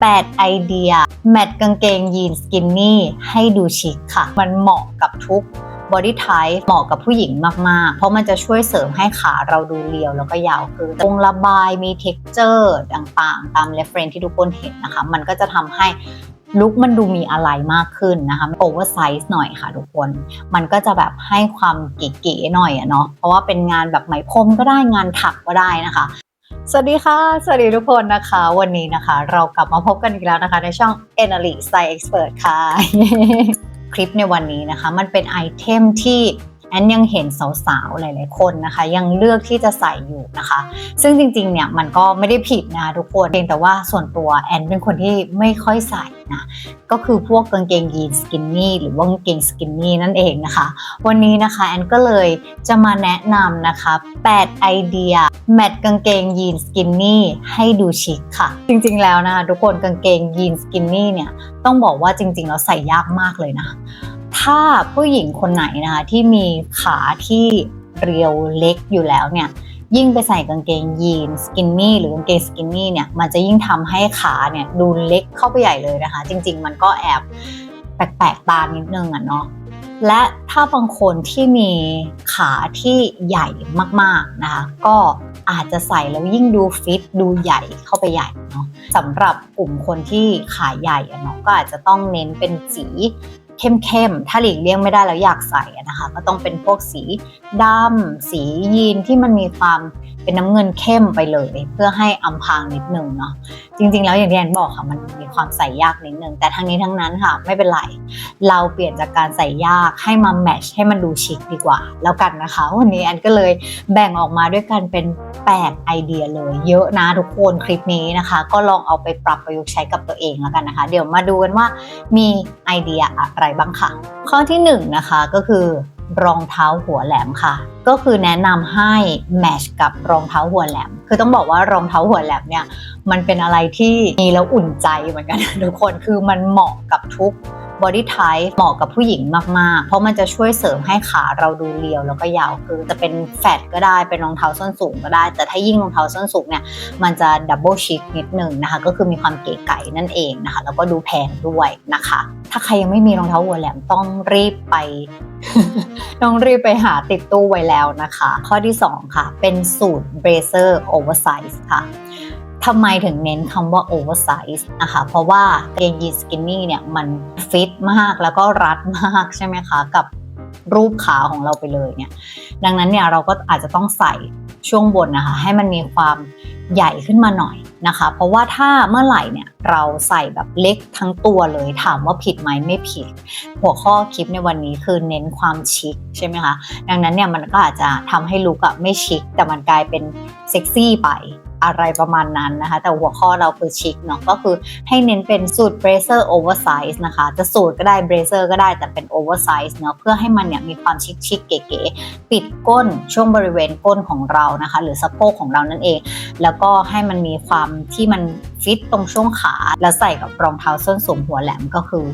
8 ไอเดีย แมทกางเกงยีนสกินนี่ให้ดูชิคค่ะ มันเหมาะกับทุกบอดี้ไทป์เหมาะกับผู้หญิงมาก ๆ เพราะมันจะช่วยเสริมให้ขาเราดูเรียวแล้วก็ยาวขึ้นวงระบายมีเท็กเจอร์ต่างๆ ตามเรฟเฟรนที่ทุกคนเห็นนะคะ มันก็จะทำให้ลุคมันดูมีอะไรมากขึ้นนะคะโอเวอร์ไซส์หน่อยค่ะทุกคน มันก็จะแบบให้ความเก๋ๆหน่อยอะเนาะเพราะว่าเป็นงานแบบไหมพรมก็ได้งานถักก็ได้นะคะ สวัสดีค่ะ สวัสดีทุกคนนะคะ วันนี้นะคะ เรากลับมาพบกันอีกแล้วนะคะ ในช่อง e n a l y Style Expert ค่ะ คลิปในวันนี้นะคะ มันเป็นไอเทมที่ แอนยังเห็นสาวๆ หลายๆ คนนะคะ ยังเลือกที่จะใส่อยู่นะคะ ซึ่งจริงๆ เนี่ยมันก็ไม่ได้ผิดนะทุกคนเพียงแต่ว่าส่วนตัวแอนเป็นคนที่ไม่ค่อยใส่นะก็คือพวกกางเกงยีนสกินนี่หรือว่ากางเกงสกินนี่นั่นเองนะคะ วันนี้นะคะแอนก็เลยจะมาแนะนำนะคะ 8 ไอเดีย แมทกางเกงยีนสกินนี่ให้ดูชิคค่ะ จริงๆ แล้วนะคะทุกคนกางเกงยีนสกินนี่เนี่ยต้องบอกว่าจริงๆ แล้วใส่ยากมากเลยนะ ถ้าผู้หญิงคนไหนนะคะที่มีขาที่เรียวเล็กอยู่แล้วเนี่ยยิ่งไปใส่กางเกงยีนสกินนี่หรือกางเกงสกินนี่เนี่ยมันจะยิ่งทำให้ขาเนี่ยดูเล็กเข้าไปใหญ่เลยนะคะ จริง ๆ มันก็แอบแปลกๆตานิดนึงอะเนาะและถ้าบางคนที่มีขาที่ใหญ่มากๆนะคะก็อาจจะใส่แล้วยิ่งดูฟิตดูใหญ่เข้าไปใหญ่เนาะสำหรับกลุ่มคนที่ขาใหญ่อะเนาะก็อาจจะต้องเน้นเป็นสี เข้มๆ ถ้าหลีกเลี่ยงไม่ได้แล้วอยากใส่นะคะ ก็ต้องเป็นพวกสีดำสียีนที่มันมีความเป็นน้ำเงินเข้มไปเลย เพื่อให้อำพางนิดนึงเนาะ จริง ๆ แล้วอย่างที่แอนบอกค่ะมันมีความใส่ยากนิดนึงแต่ทั้งนี้ทั้งนั้นค่ะ ไม่เป็นไร เราเปลี่ยนจากการใส่ยากให้มาแมชให้มันดูชิคดีกว่า แล้วกันนะคะ วันนี้แอนก็เลยแบ่งออกมาด้วยกันเป็น 8 ไอเดียเลย เยอะนะทุกคนคลิปนี้นะคะ ก็ลองเอาไปปรับประยุกต์ใช้กับตัวเองแล้วกันนะคะ เดี๋ยวมาดูกันว่ามีไอเดียอะไรบ้างค่ะ ข้อที่1นงนะคะก็คือรองเท้าหัวแหลมค่ะก็คือแนะนำให้แมชกับรองเท้าหัวแหลม คือต้องบอกว่ารองเท้าหัวแหลมเนี่ยมันเป็นอะไรที่มีแล้วอุ่นใจเหมือนกันทุกคนคือมันเหมาะกับทุกบอดี้ไทป์เหมาะกับผู้หญิงมาก ๆ เพราะมันจะช่วยเสริมให้ขาเราดูเรียวแล้วก็ยาวคือจะเป็นแฟตก็ได้เป็นรองเท้าส้นสูงก็ได้ แต่ถ้ายิ่งรองเท้าส้นสูงเนี่ยมันจะดับเบิลชิคนิดหนึ่งนะคะ ก็คือมีความเก๋ไก๋นั่นเองนะคะ แล้วก็ดูแพงด้วยนะคะ ถ้าใครยังไม่มีรองเท้าหัวแหลมต้องรีบไป ต้องรีบไปหาติดตู้ไว้แล้วนะคะ ข้อที่ 2 ค่ะ เป็นสูตรเบรเซอร์โอเวอร์ไซส์ค่ะทำไมถึงเน้นคำว่าโอเวอร์ไซส์นะคะ เพราะว่าเกงยีนสกินนี่เนี่ยมันฟิตมากแล้วก็รัดมากใช่ไหมคะ กับรูปขาของเราไปเลยเนี่ย ดังนั้นเนี่ยเราก็อาจจะต้องใส่ช่วงบนนะคะ ให้มันมีความใหญ่ขึ้นมาหน่อย นะคะ เพราะว่าถ้าเมื่อไหร่เนี่ยเราใส่แบบเล็กทั้งตัวเลย ถามว่าผิดไหมไม่ผิด หัวข้อคลิปในวันนี้คือเน้นความชิคใช่ไหมคะ ดังนั้นเนี่ยมันก็อาจจะทำให้ลุกอะไม่ชิคแต่มันกลายเป็นเซ็กซี่ไป อะไรประมาณนั้นนะคะ แต่หัวข้อเราคือชิคเนาะก็คือให้เน้นเป็นสูตรเบรเซอร์โอเวอร์ไซส์นะคะ จะสูตรก็ได้เบรเซอร์ก็ได้แต่เป็นโอเวอร์ไซส์เนาะเพื่อให้มันเนี่ยมีความชิคชิคเก๋ๆปิดก้นช่วงบริเวณก้นของเรานะคะ หรือสะโพกของเรานั่นเอง แล้วก็ให้มันมีความที่มันฟิตตรงช่วงขา แล้วใส่กับรองเท้าส้นสูงหัวแหลมก็คือ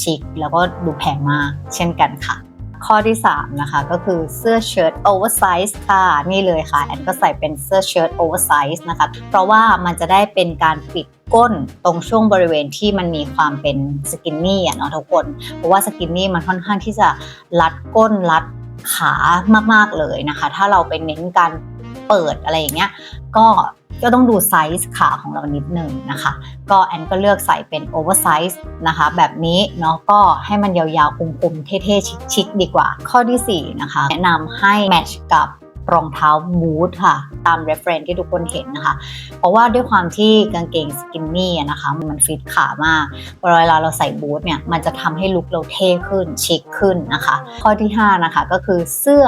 ชิคแล้วก็ดูแพงมากเช่นกันค่ะ ข้อที่ 3 นะคะ ก็คือเสื้อเชิ้ตโอเวอร์ไซส์ค่ะ นี่เลยค่ะ แอนก็ใส่เป็นเสื้อเชิ้ตโอเวอร์ไซส์นะคะ เพราะว่ามันจะได้เป็นการปิดก้นตรงช่วงบริเวณที่มันมีความเป็นสกินนี่อะเนาะทุกคน เพราะว่าสกินนี่มันค่อนข้างที่จะรัดก้นรัดขามากๆเลยนะคะ ถ้าเราไปเน้นการเปิดอะไรอย่างเงี้ยก็ ก็ต้องดูไซส์ขาของเรานิดหนึ่งนะคะ ก็แอนก็เลือกใส่เป็นโอเวอร์ไซส์นะคะ แบบนี้เนาะก็ให้มันยาวๆคุมๆเท่ๆ ชิคๆดีกว่า ข้อที่ 4 นะคะ แนะนำให้แมทช์กับรองเท้าบูทค่ะ ตาม reference ที่ทุกคนเห็นนะคะ เพราะว่าด้วยความที่กางเกงสกินนี่นะคะมันฟิตขามากเวลาเราใส่บูทเนี่ย มันจะทำให้ลุคเราเท่ขึ้น ชิคขึ้นนะคะ ข้อที่ 5 นะคะ ก็คือเสื้อ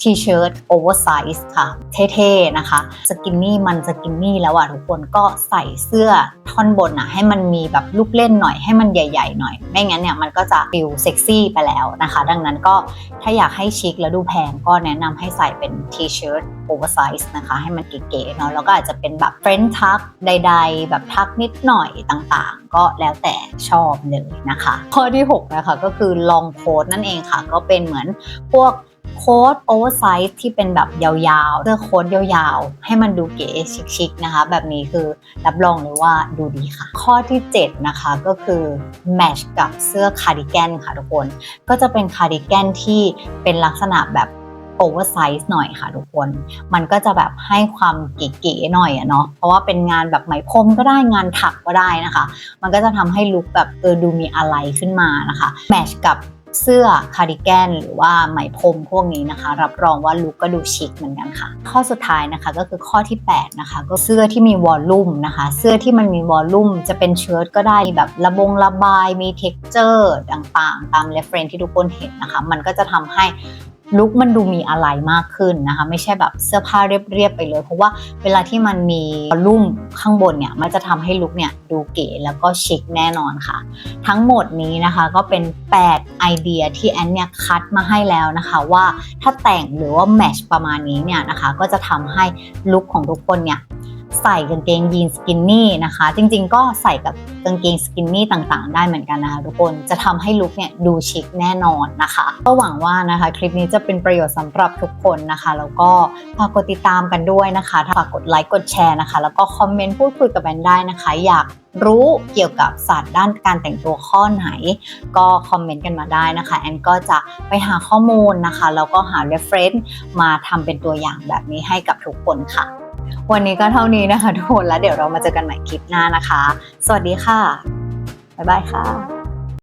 ทีเชิ้ตโอเวอร์ไซส์ค่ะ เท่ๆนะคะ สกินนี่มันสกินนี่แล้วอะทุกคนก็ใส่เสื้อท่อนบนอะให้มันมีแบบลูกเล่นหน่อยให้มันใหญ่ ๆ หน่อย ไม่งั้นเนี่ยมันก็จะฟิลเซ็กซี่ไปแล้วนะคะ ดังนั้นก็ถ้าอยากให้ชิคแล้วดูแพงก็แนะนำให้ใส่เป็นทีเชิ้ตโอเวอร์ไซส์นะคะให้มันเก๋ๆเนาะแล้วก็อาจจะเป็นแบบเฟรนช์ทักใด ๆ แบบทักนิดหน่อยต่างๆ ก็แล้วแต่ชอบเลยนะคะ ข้อที่ 6 นะคะก็คือลองโค้ดนั่นเองค่ะ ก็เป็นเหมือนพวก โค้ทโอเวอร์ไซส์ที่เป็นแบบยาวๆเสื้อโค้ทยาวๆ ให้มันดูเก๋ชิคๆนะคะ แบบนี้คือรับรองเลยว่าดูดีค่ะ ข้อที่ 7 นะคะก็คือแมชกับเสื้อคาร์ดิแกนค่ะทุกคน ก็จะเป็นคาร์ดิแกนที่เป็นลักษณะแบบโอเวอร์ไซส์หน่อยค่ะทุกคน มันก็จะแบบให้ความเก๋ๆหน่อยอะเนาะ เพราะว่าเป็นงานแบบไหมพรมก็ได้งานถักก็ได้นะคะ มันก็จะทำให้ลุคแบบเออดูมีอะไรขึ้นมานะคะ แมชกับ เสื้อคาร์ดิแกนหรือว่าไหมพรมพวกนี้นะคะ รับรองว่าลุกก็ดูชิคเหมือนกันค่ะ ข้อสุดท้ายนะคะก็คือข้อที่ 8 นะคะ ก็เสื้อที่มีวอลลุ่มนะคะ เสื้อที่มันมีวอลลุ่มจะเป็นเชิ้ตก็ได้มีแบบระบงระบายมีเท็กเจอร์ต่างๆ ตามเรฟเฟรนที่ทุกคนเห็นนะคะ มันก็จะทำให้ ลุคมันดูมีอะไรมากขึ้นนะคะ ไม่ใช่แบบเสื้อผ้าเรียบๆไปเลย เพราะว่าเวลาที่มันมีลุ่มข้างบนเนี่ยมันจะทำให้ลุคเนี่ยดูเก๋แล้วก็ชิคแน่นอนค่ะ ทั้งหมดนี้นะคะก็เป็น 8 ไอเดียที่แอนเนี่ยคัดมาให้แล้วนะคะว่าถ้าแต่งหรือว่าแมชประมาณนี้เนี่ยนะคะก็จะทำให้ลุคของทุกคนเนี่ย ใส่กางเกงยีนสกินนี่นะคะ จริงๆ ก็ใส่กับกางเกงสกินนี่ต่างๆ ได้เหมือนกันนะคะทุกคนจะทำให้ลุคเนี่ยดูชิคแน่นอนนะคะ ก็หวังว่านะคะคลิปนี้จะเป็นประโยชน์สำหรับทุกคนนะคะ แล้วก็ฝากกดติดตามกันด้วยนะคะฝากกดไลค์กดแชร์นะคะ แล้วก็คอมเมนต์พูดคุยกับแอนได้นะคะ อยากรู้เกี่ยวกับศาสตร์ด้านการแต่งตัวข้อไหน ก็คอมเมนต์กันมาได้นะคะแอนก็จะไปหาข้อมูลนะคะแล้วก็หา reference มาทำเป็นตัวอย่างแบบนี้ให้กับทุกคนค่ะ วันนี้ก็เท่านี้นะคะทุกคนแล้วเดี๋ยวเรามาเจอกันใหม่คลิปหน้านะคะ สวัสดีค่ะ บ๊ายบายค่ะ